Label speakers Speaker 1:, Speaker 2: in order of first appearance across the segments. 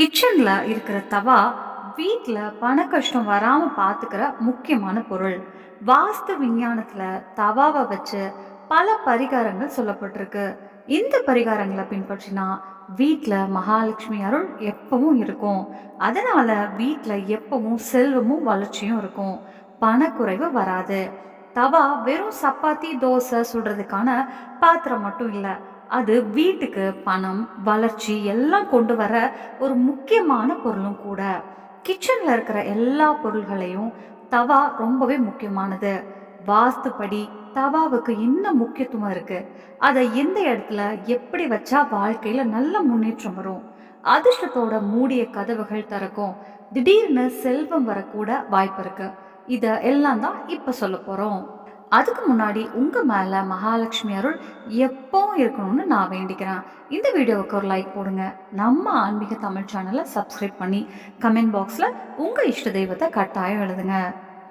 Speaker 1: கிச்சனில் இருக்கிற தவா வீட்டில் பண கஷ்டம் வராமல் பார்த்துக்கிற முக்கியமான பொருள். வாஸ்து விஞ்ஞானத்தில் தவாவை வச்சு பல பரிகாரங்கள் சொல்லப்பட்டிருக்கு. இந்த பரிகாரங்களை பின்பற்றினா வீட்டில் மகாலட்சுமி அருள் எப்பவும் இருக்கும். அதனால வீட்டில் எப்பவும் செல்வமும் வளர்ச்சியும் இருக்கும். பணக்குறைவு வராது. தவா வெறும் சப்பாத்தி தோசை சுடுறதுக்கான பாத்திரம் மட்டும் இல்லை அது வீட்டுக்கு பணம் வளர்ச்சி எல்லாம் கொண்டு வர ஒரு முக்கியமான பொருளும் கூட. கிச்சனில் இருக்கிற எல்லா பொருள்களையும் தவா ரொம்பவே முக்கியமானது. வாஸ்துப்படி தவாவுக்கு இன்னும் முக்கியத்துவம் இருக்கு? அதை எந்த இடத்துல எப்படி வச்சா வாழ்க்கையில நல்ல முன்னேற்றம் வரும்? அதிர்ஷ்டத்தோட மூடிய கதவுகள் திறக்கும். திடீர்னு செல்வம் வரக்கூட வாய்ப்பு இருக்கு. இதை எல்லாம் தான் இப்போ சொல்ல போகிறோம் அதுக்கு முன்னாடி உங்கள் மேலே மகாலட்சுமி அருள் எப்பவும் இருக்கணும்னு நான் வேண்டிக்கிறேன். இந்த வீடியோவுக்கு ஒரு லைக் போடுங்க. நம்ம ஆன்மீக தமிழ் சேனலை சப்ஸ்கிரைப் பண்ணி கமெண்ட் பாக்ஸில் உங்கள் இஷ்ட தெய்வத்தை கட்டாயம் எழுதுங்க.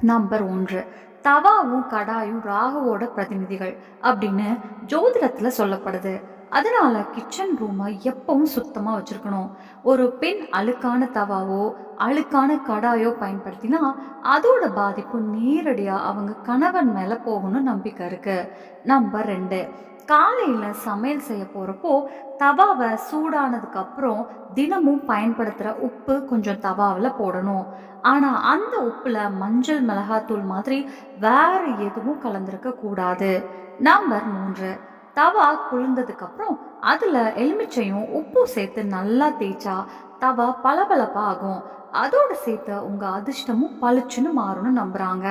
Speaker 1: நம்பர் ஒன்று தவாவும் கடாயும் ராகுவோட பிரதிநிதிகள் அப்படின்னு ஜோதிடத்தில் சொல்லப்படுது. அதனால் கிச்சன் ரூமை எப்பவும் சுத்தமாக வச்சுருக்கணும். ஒரு பெண் அழுக்கான தவாவோ அழுக்கான கடாயோ பயன்படுத்தினா அதோட பாதிப்பு நேரடியாக அவங்க கணவன் மேலே போகணும் நம்பிக்கை இருக்குது நம்பர் ரெண்டு காலையில் சமையல் செய்ய போகிறப்போ தவாவை சூடானதுக்கு அப்புறம் தினமும் பயன்படுத்துகிற உப்பு கொஞ்சம் தவாவில் போடணும். ஆனால் அந்த உப்பில் மஞ்சள் மிளகாத்தூள் மாதிரி வேறு எதுவும் கலந்திருக்க கூடாது. நம்பர் மூன்று தவா குளிர்ந்ததுக்கு அப்புறம் அதுல எலுமிச்சையும் உப்பும் சேர்த்து நல்லா தேய்ச்சா தவா பளபளப்பா ஆகும். அதோட சேர்த்து உங்க அதிர்ஷ்டமும் பளிச்சுன்னு மாறும்னு நம்புறாங்க.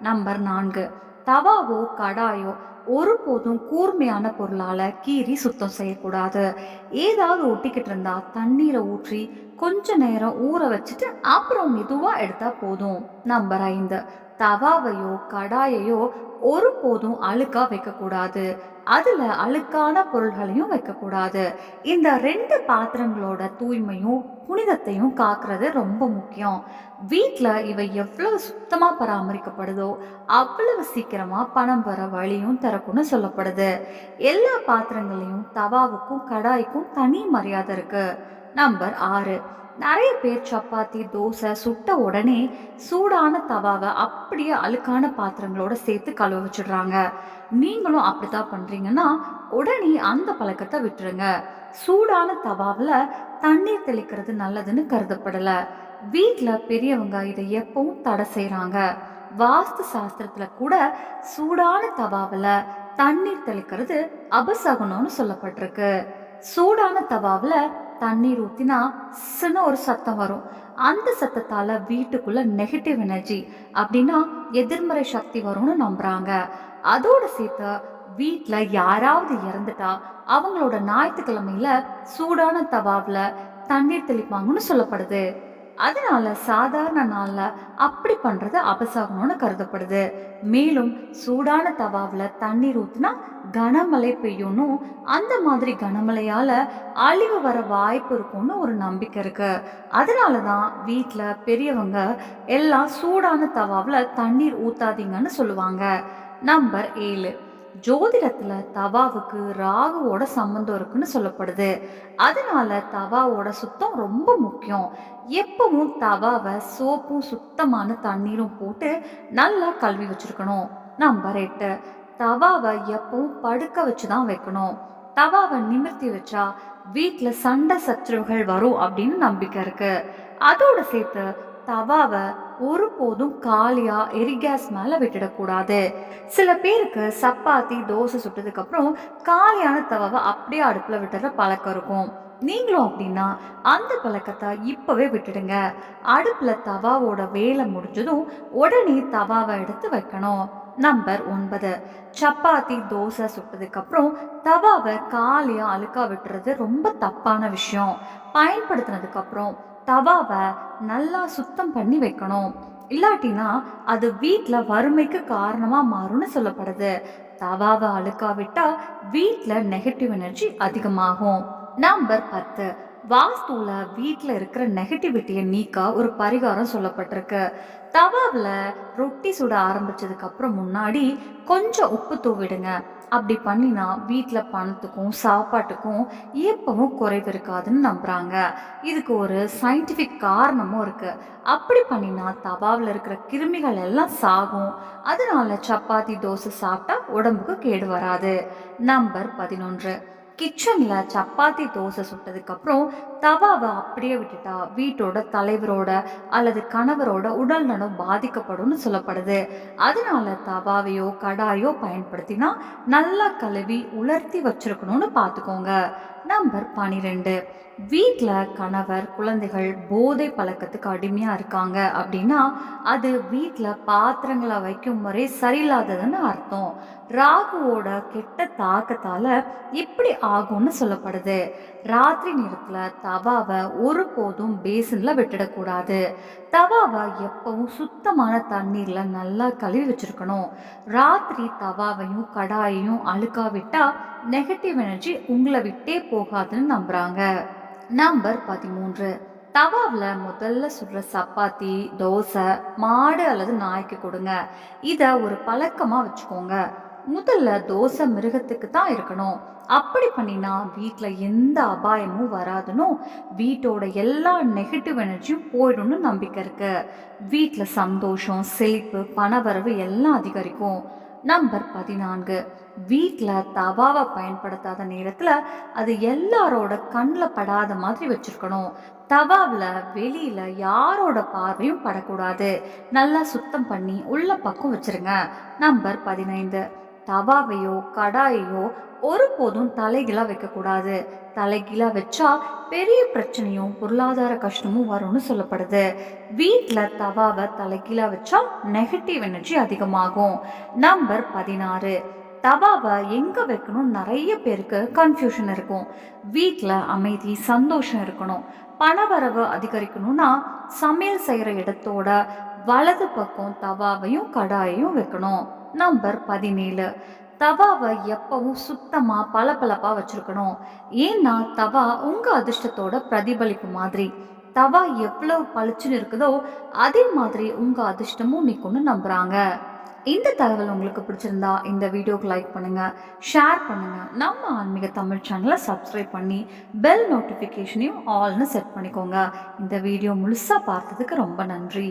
Speaker 1: நம்பர் நான்கு. தவாவோ கடாயோ ஒருபோதும் கூர்மையான பொருளால கீறி சுத்தம் செய்யக்கூடாது. ஏதாவது ஒட்டிக்கிட்டு இருந்தா தண்ணீரை ஊற்றி கொஞ்ச நேரம் ஊற வச்சுட்டு அப்புறம் மெதுவா எடுத்தா போதும். நம்பர் ஐந்து. தவாவையோ கடாயையோ ஒருபோதும் அழுக்கா வைக்கக்கூடாது. அதுல அழுக்கான பொருள்களையும் வைக்கக்கூடாது. இந்த ரெண்டு பாத்திரங்களோட தூய்மையும் புனிதத்தையும் காக்குறது ரொம்ப முக்கியம். வீட்டில் இவை எவ்வளவு சுத்தமாக பராமரிக்கப்படுதோ அவ்வளவு சீக்கிரமாக பணம் வர வழியும் திறக்கும்னு சொல்லப்படுது. எல்லா பாத்திரங்களையும் தவாவுக்கும் கடாய்க்கும் தனி மரியாதை இருக்குது நம்பர் ஆறு. நிறைய பேர் சப்பாத்தி தோசை சுட்ட உடனே சூடான தவாவை அப்படியே அழுக்கான பாத்திரங்களோட சேர்த்து கழுவ வச்சிடுறாங்க. நீங்களும் அப்படித்தான் பண்றீங்கன்னா உடனே அந்த பழக்கத்தை விட்டுருங்க. சூடான தவாவில் தண்ணீர் தெளிக்கிறது நல்லதுன்னு கருதப்படல. வீட்டில் பெரியவங்க இதை எப்பவும் தடை செய்கிறாங்க வாஸ்து சாஸ்திரத்தில் கூட சூடான தவாவில் தண்ணீர் தெளிக்கிறது அபசகுணம்னு சொல்லப்பட்டிருக்கு. சூடான தவாவில் தண்ணீர் ஊற்றினா சின்ன ஒரு சத்தம் வரும். அந்த சத்தத்தால வீட்டுக்குள்ள நெகட்டிவ் எனர்ஜி அப்படின்னா எதிர்மறை சக்தி வரும்னு நம்புறாங்க. அதோட சேர்த்து வீட்டில் யாராவது இறந்துட்டா அவங்களோட ஞாயிற்றுக்கிழமையில சூடான தவாவில் தண்ணீர் தெளிப்பாங்கன்னு சொல்லப்படுது. அதனால சாதாரண நாளில் அப்படி பண்ணுறது அபசகனம்னு கருதப்படுது. மேலும் சூடான தவாவில் தண்ணீர் ஊற்றினா கனமழை பெய்யணும் அந்த மாதிரி கனமழையால் அழிவு வர வாய்ப்பு இருக்கும்னு ஒரு நம்பிக்கை இருக்கு. அதனால தான் வீட்டில் பெரியவங்க எல்லாம் சூடான தவாவில் தண்ணீர் ஊற்றாதீங்கன்னு சொல்லுவாங்க. நம்பர் ஏழு. ஜோதிடத்துல தவாவுக்கு ராகுவோட சம்பந்தம் இருக்குன்னு சொல்லப்படுது. அதனால தவாவோட சுத்தம் ரொம்ப முக்கியம். எப்பவும் தவாவை சோப்பும் சுத்தமான தண்ணீரும் போட்டு நல்லா கழுவி வச்சிருக்கணும். நம்பர் எட்டு தவாவை எப்பவும் படுக்க வச்சு தான் வைக்கணும். தவாவை நிமிர்த்தி வச்சா வீட்டில் சண்டை சச்சரவுகள் வரும் அப்படின்னு நம்பிக்கை இருக்கு. அதோட சேர்த்து தவாவை ஒருபோதும் காலியா எரிகேஸ் மேல விட்டுடக்கூடாது. சில பேருக்கு சப்பாத்தி தோசை சுட்டதுக்கு அப்புறம் காலியான தவாவை அப்படியே அடுப்புல விட்டுற பழக்கம் இருக்கும். நீங்களும் அப்படின்னா அந்த பழக்கத்தை இப்பவே விட்டுடுங்க. அடுப்புல தவாவோட வேலை முடிஞ்சதும் உடனே தவாவை எடுத்து வைக்கணும். நம்பர் ஒன்பது. சப்பாத்தி தோசை சுட்டதுக்கப்புறம் தவாவை காலியாக அழுக்கா விட்டுறது ரொம்ப தப்பான விஷயம். பயன்படுத்தினதுக்கப்புறம் தவாவை நல்லா சுத்தம் பண்ணி வைக்கணும். இல்லாட்டினா அது வீட்டில் வறுமைக்கு காரணமாக மாறும்னு சொல்லப்படுது. தவாவை அழுக்கா விட்டால் வீட்டில் நெகட்டிவ் எனர்ஜி அதிகமாகும். நம்பர் பத்து. வாஸ்துவில் வீட்டில் இருக்கிற நெகட்டிவிட்டியை நீக்க ஒரு பரிகாரம் சொல்லப்பட்டிருக்கு. தவாவில் ரொட்டி சுட ஆரம்பித்ததுக்கப்புறம் முன்னாடி கொஞ்சம் உப்பு தூவிடுங்க. அப்படி பண்ணினா வீட்டில் பணத்துக்கும் சாப்பாட்டுக்கும் ஏப்பமும் குறைவு இருக்காதுன்னு நம்புறாங்க. இதுக்கு ஒரு சயின்டிஃபிக் காரணமும் இருக்குது அப்படி பண்ணினா தவாவில் இருக்கிற கிருமிகள் எல்லாம் சாகும். அதனால சப்பாத்தி தோசை சாப்பிட்டா உடம்புக்கு கேடு வராது. நம்பர் பதினொன்று. கிச்சனில் சப்பாத்தி தோசை சுட்டதுக்கப்புறம் தவாவை அப்படியே விட்டுட்டா வீட்டோட தலைவரோட அல்லது கணவரோட உடல் நலம் பாதிக்கப்படும்னு சொல்லப்படுது. அதனால தவாவையோ கடாயோ பயன்படுத்தினா நல்லா கழுவி உலர்த்தி வச்சிருக்கணும்னு பார்த்துக்கோங்க நம்பர் பனிரெண்டு. வீட்டில் கணவர் குழந்தைகள் போதை பழக்கத்துக்கு அடிமையாக இருக்காங்க அப்படின்னா அது வீட்டில் பாத்திரங்களை வைக்கும் முறை சரியில்லாததுன்னு அர்த்தம். ராகுவோட கெட்ட தாக்கத்தால் இப்படி ஆகும்னு சொல்லப்படுது. ராத்திரி நேரத்தில் தவாவை ஒருபோதும் பேசனில் விட்டுடக்கூடாது. தவாவை எப்பவும் சுத்தமான தண்ணீரில் நல்லா கழுவி வச்சுருக்கணும். ராத்திரி தவாவையும் கடாயையும் அழுக்காவிட்டால் நெகட்டிவ் எனர்ஜி உங்களை விட்டே போகாதுன்னு நம்புகிறாங்க நம்பர் பதிமூன்று. தவாவில் முதல்ல சுடுற சப்பாத்தி தோசை மாடு அல்லது நாய்க்கு கொடுங்க. இதை ஒரு பழக்கமாக வச்சுக்கோங்க. முதல்ல தோசை மிருகத்துக்கு தான் இருக்கணும். அப்படி பண்ணினா வீட்டில் எந்த அபாயமும் வராதுன்னு வீட்டோட எல்லா நெகட்டிவ் எனர்ஜியும் போயிடும்னு நம்பிக்கை இருக்கு. வீட்டில் சந்தோஷம் செழிப்பு பணவரவு எல்லாம் அதிகரிக்கும். நம்பர் பதினான்கு. வீட்டில் தவாவை பயன்படுத்தாத நேரத்தில் அது எல்லாரோட கண்ணில் படாத மாதிரி வச்சுருக்கணும். தவாவில் வெளியில் யாரோட பார்வையும் படக்கூடாது. நல்லா சுத்தம் பண்ணி உள்ள பக்கம் வச்சிருங்க. நம்பர் பதினைந்து. தவாவையோ கடாயையோ ஒருபோதும் தலைகீழாக வைக்கக்கூடாது. தலைகீழாக வச்சா பெரிய பிரச்சனையும் பொருளாதார கஷ்டமும் வரும்னு சொல்லப்படுது. வீட்டில் தவாவை தலைகீழாக வச்சா நெகட்டிவ் எனர்ஜி அதிகமாகும். நம்பர் பதினாறு. தவாவை எங்கே வைக்கணும் நிறைய பேருக்கு கன்ஃபியூஷன் இருக்கும். வீட்டில் அமைதி சந்தோஷம் இருக்கணும். பணவரவு அதிகரிக்கணும்னா சமையல் செய்கிற இடத்தோட வலது பக்கம் தவாவையும் கடாயையும் வைக்கணும். நம்பர் பதினேழு. தவாவை எப்பவும் சுத்தமாக பளபளப்பாக வச்சுருக்கணும். ஏன்னா தவா உங்கள் அதிர்ஷ்டத்தோட பிரதிபலிப்பு மாதிரி. தவா எவ்வளவு பளிச்சுன்னு இருக்குதோ அதே மாதிரி உங்கள் அதிர்ஷ்டமும் நிற்கும்னு நம்புகிறாங்க இந்த தகவல் உங்களுக்கு பிடிச்சிருந்தா இந்த வீடியோக்கு லைக் பண்ணுங்க ஷேர் பண்ணுங்க. நம்ம ஆன்மீக தமிழ் சேனலை சப்ஸ்கிரைப் பண்ணி பெல் நோட்டிஃபிகேஷனையும் ஆல்னு செட் பண்ணிக்கோங்க. இந்த வீடியோ முழுசாக பார்த்ததுக்கு ரொம்ப நன்றி.